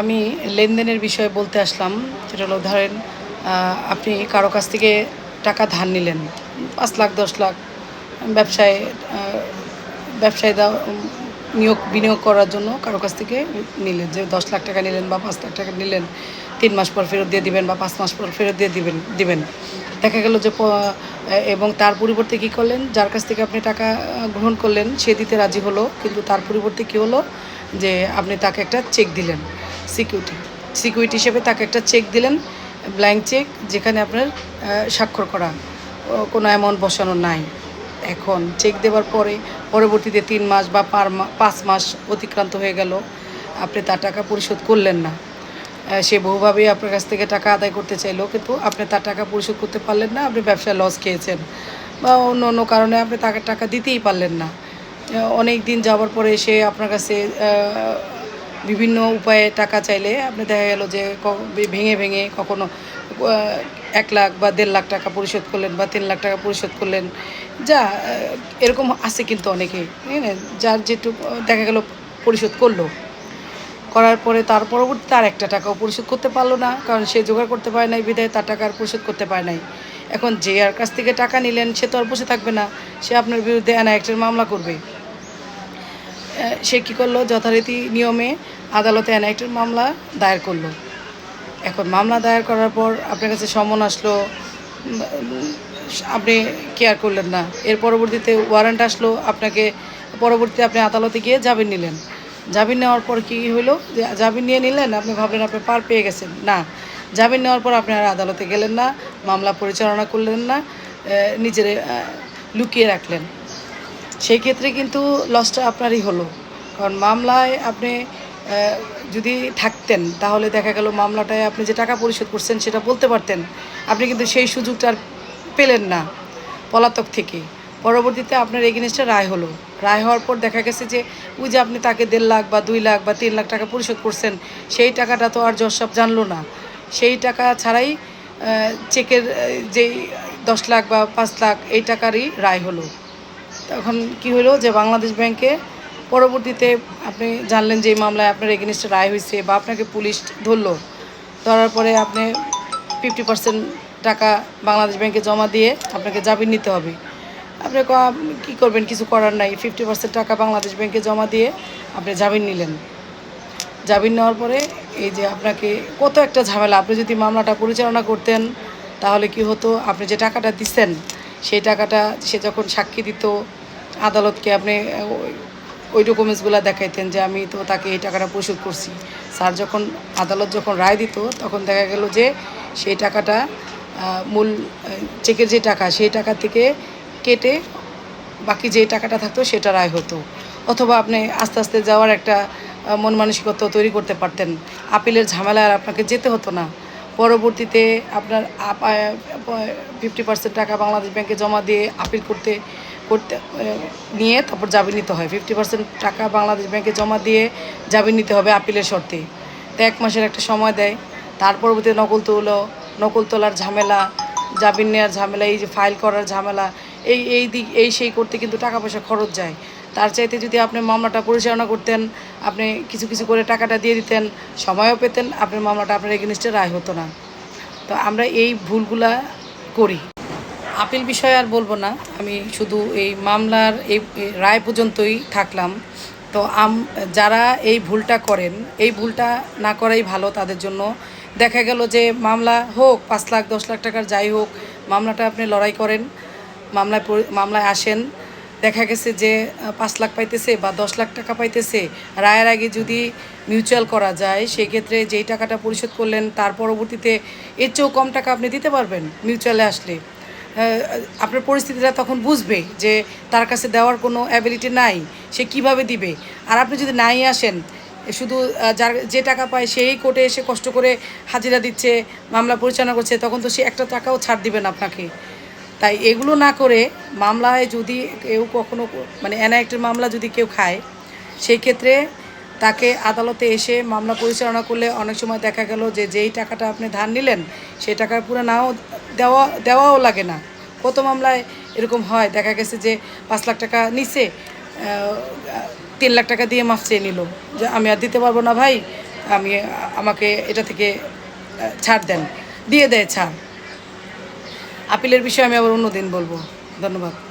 আমি লেনদেনের বিষয়ে বলতে আসলাম, যেটা হলো ধরেন আপনি কারও কাছ থেকে টাকা ধার নিলেন, পাঁচ লাখ, দশ লাখ, ব্যবসায় ব্যবসায় নিয়োগ, বিনিয়োগ করার জন্য কারও কাছ থেকে নিলেন, যে দশ লাখ টাকা নিলেন বা পাঁচ লাখ টাকা নিলেন, তিন মাস পর ফেরত দিয়ে দিবেন বা পাঁচ মাস পর ফেরত দিয়ে দিবেন দিবেন। দেখা গেল যে এবং তার পরিবর্তে কী করলেন, যার কাছ থেকে আপনি টাকা গ্রহণ করলেন, সে দিতে রাজি হলো, কিন্তু তার পরিবর্তে কী হলো, যে আপনি তাকে একটা চেক দিলেন। সিকিউরিটি। সিকিউরিটি হিসেবে তাকে একটা চেক দিলেন, ব্ল্যাঙ্ক চেক, যেখানে আপনার স্বাক্ষর করা কোনো অ্যামাউন্ট বসানো নাই। এখন চেক দেওয়ার পরে, পরবর্তীতে তিন মাস বা পাঁচ মাস অতিক্রান্ত হয়ে গেল। আপনি তার টাকা পরিশোধ করলেন না। সে বহুভাবেই আপনার কাছ থেকে টাকা আদায় করতে চাইলো, কিন্তু আপনি তার টাকা পরিশোধ করতে পারলেন না, আপনি ব্যবসায় লস খেয়েছেন বা অন্য অন্য কারণে আপনি তাকে টাকা দিতেই পারলেন না। অনেক দিন যাওয়ার পরে সে আপনার কাছে বিভিন্ন উপায়ে টাকা চাইলে আপনি দেখা গেল যে ভেঙে ভেঙে কখনো এক লাখ বা দেড় লাখ টাকা পরিশোধ করলেন বা তিন লাখ টাকা পরিশোধ করলেন, যা এরকম আছে কিন্তু অনেকেই হ্যাঁ যার যেটুকু, দেখা গেল পরিশোধ করল, করার পরে তার পরবর্তীতে আর একটা টাকাও পরিশোধ করতে পারল না, কারণ সে জোগাড় করতে পারে নাই বিধায়, তার টাকা আর পরিশোধ করতে পারে নাই। এখন যে আর কাছ থেকে টাকা নিলেন, সে তো আর বসে থাকবে না, সে আপনার বিরুদ্ধে অ্যানায়েক্টের মামলা করবে। সে কী করল? যথারীতি নিয়মে আদালতে অ্যানায়েক্টের মামলা দায়ের করল। এখন মামলা দায়ের করার পর আপনার কাছে সমন আসলো আপনি কেয়ার করলেন না। এর পরবর্তীতে ওয়ারেন্ট আসলো, আপনাকে পরবর্তীতে আপনি আদালতে গিয়ে জামিন নিলেন। জামিন নেওয়ার পর কী হলো যে জামিন নিয়ে নিলেন, আপনি ভাবলেন আপনি পার পেয়ে গেছেন। না, জামিন নেওয়ার পর আপনি আর আদালতে গেলেন না, মামলা পরিচালনা করলেন না নিজের লুকিয়ে রাখলেন। সেই ক্ষেত্রে কিন্তু লসটা আপনারই হলো। কারণ মামলায় আপনি যদি থাকতেন, তাহলে দেখা গেল মামলাটায় আপনি যে টাকা পরিশোধ করছেন, সেটা বলতে পারতেন। আপনি কিন্তু সেই সুযোগটা আর পেলেন না পলাতক থেকে। পরবর্তীতে আপনার এগেনস্টে রায় হলো। রায় হওয়ার পর দেখা গেছে যে, ওই যে আপনি তাকে দেড় লাখ বা দুই লাখ বা তিন লাখ টাকা পরিশোধ করছেন, সেই টাকাটা তো আর জজ জানলো না। সেই টাকা ছাড়াই চেকের যেই দশ লাখ বা পাঁচ লাখ, এই টাকারই রায় হলো। তখন কি হলো যে বাংলাদেশ ব্যাংকে পরবর্তীতে আপনি জানলেন যে এই মামলায় আপনার এগেনিস্টে রায় হয়েছে বা আপনাকে পুলিশ ধরলো। ধরার পরে আপনি ফিফটি পার্সেন্ট টাকা বাংলাদেশ ব্যাংকে জমা দিয়ে আপনাকে জামিন নিতে হবে। আপনি ক- করবেন? কিছু করার নাই। ফিফটি পার্সেন্ট টাকা বাংলাদেশ ব্যাংকে জমা দিয়ে আপনি জামিন নিলেন। জামিন নেওয়ার পরে এই যে আপনাকে কত একটা ঝামেলা। আপনি যদি মামলাটা পরিচালনা করতেন তাহলে কি হতো? আপনি যে টাকাটা দিচ্ছেন সেই টাকাটা সে যখন সাক্ষী দিত, আদালতকে আপনি ওই- ডকুমেন্টসগুলো দেখাইতেন যে আমি তো তাকে এই টাকাটা পরিশোধ করছি। স্যার যখন, আদালত যখন রায় দিত, তখন দেখা গেল যে সেই টাকাটা মূল চেকের যে টাকা, সেই টাকা থেকে কেটে বাকি যে টাকাটা থাকতো সেটা রায় হতো। অথবা আপনি আস্তে আস্তে যাওয়ার একটা মন মানসিকতা তৈরি করতে পারতেন। আপিলের ঝামেলা আর আপনাকে যেতে হতো না। পরবর্তীতে আপনার ফিফটি পার্সেন্ট টাকা বাংলাদেশ ব্যাংকে জমা দিয়ে আপিল করতে করতে নিয়ে তারপর জামিন নিতে হয়। ফিফটি পার্সেন্ট টাকা বাংলাদেশ ব্যাংকে জমা দিয়ে জামিন নিতে হবে আপিলের শর্তে। তো এক মাসের একটা সময় দেয়। তার পরবর্তীতে নকল তুলো, নকল তোলার ঝামেলা, জামিন নেওয়ার ঝামেলা, এই যে ফাইল করার ঝামেলা, এই এই দিক, এই সেই করতে কিন্তু টাকা পয়সা খরচ যায়। তার চাইতে যদি আপনি মামলাটা পরিচালনা করতেন, আপনি কিছু কিছু করে টাকাটা দিয়ে দিতেন, সময়ও পেতেন, আপনার মামলাটা আপনার এগেনিস্টে রায় হতো না। তো আমরা এই ভুলগুলা করি। আপিল বিষয়ে আর বলব না। আমি শুধু এই মামলার এই রায় পর্যন্তই থাকলাম। তো আম, যারা এই ভুলটা করেন, এই ভুলটা না করাই ভালো তাদের জন্য। দেখা গেল যে মামলা হোক, পাঁচ লাখ, দশ লাখ টাকার যাই হোক, মামলাটা আপনি লড়াই করেন, মামলায় মামলায় আসেন দেখা গেছে যে পাঁচ লাখ পাইতেছে বা দশ লাখ টাকা পাইতেছে। রায়ের আগে যদি মিউচুয়াল করা যায়, সেক্ষেত্রে যেই টাকাটা পরিশোধ করলেন, তার পরবর্তীতে এর চেয়েও কম টাকা আপনি দিতে পারবেন মিউচুয়ালে আসলে। আপনার পরিস্থিতিটা তখন বুঝবে যে, তার কাছে দেওয়ার কোনো অ্যাবিলিটি নাই, সে কীভাবে দিবে? আর আপনি যদি নাই আসেন, শুধু যার, যে টাকা পায়, সেই কোর্টে এসে কষ্ট করে হাজিরা দিচ্ছে, মামলা পরিচালনা করছে, তখন তো সে একটা টাকাও ছাড় দিবেন আপনাকে। তাই এগুলো না করে মামলায় যদি কেউ কখনো মানে অ্যানায়েক্টের মামলা যদি কেউ খায়, সেই ক্ষেত্রে তাকে আদালতে এসে মামলা পরিচালনা করলে অনেক সময় দেখা গেল যে যেই টাকাটা আপনি ধার নিলেন, সেই টাকা পুরো নাও দেওয়া, দেওয়াও লাগে না। কত মামলায় এরকম হয়, দেখা গেছে যে পাঁচ লাখ টাকা নিছে তিন লাখ টাকা দিয়ে মাফ চেয়ে নিল। যে আমি আর দিতে পারব না ভাই, আমি, আমাকে এটা থেকে ছাড় দেন, দিয়ে দেয় ছাড়। আপিলের বিষয়ে আমি আবার অন্য দিন বলব। ধন্যবাদ।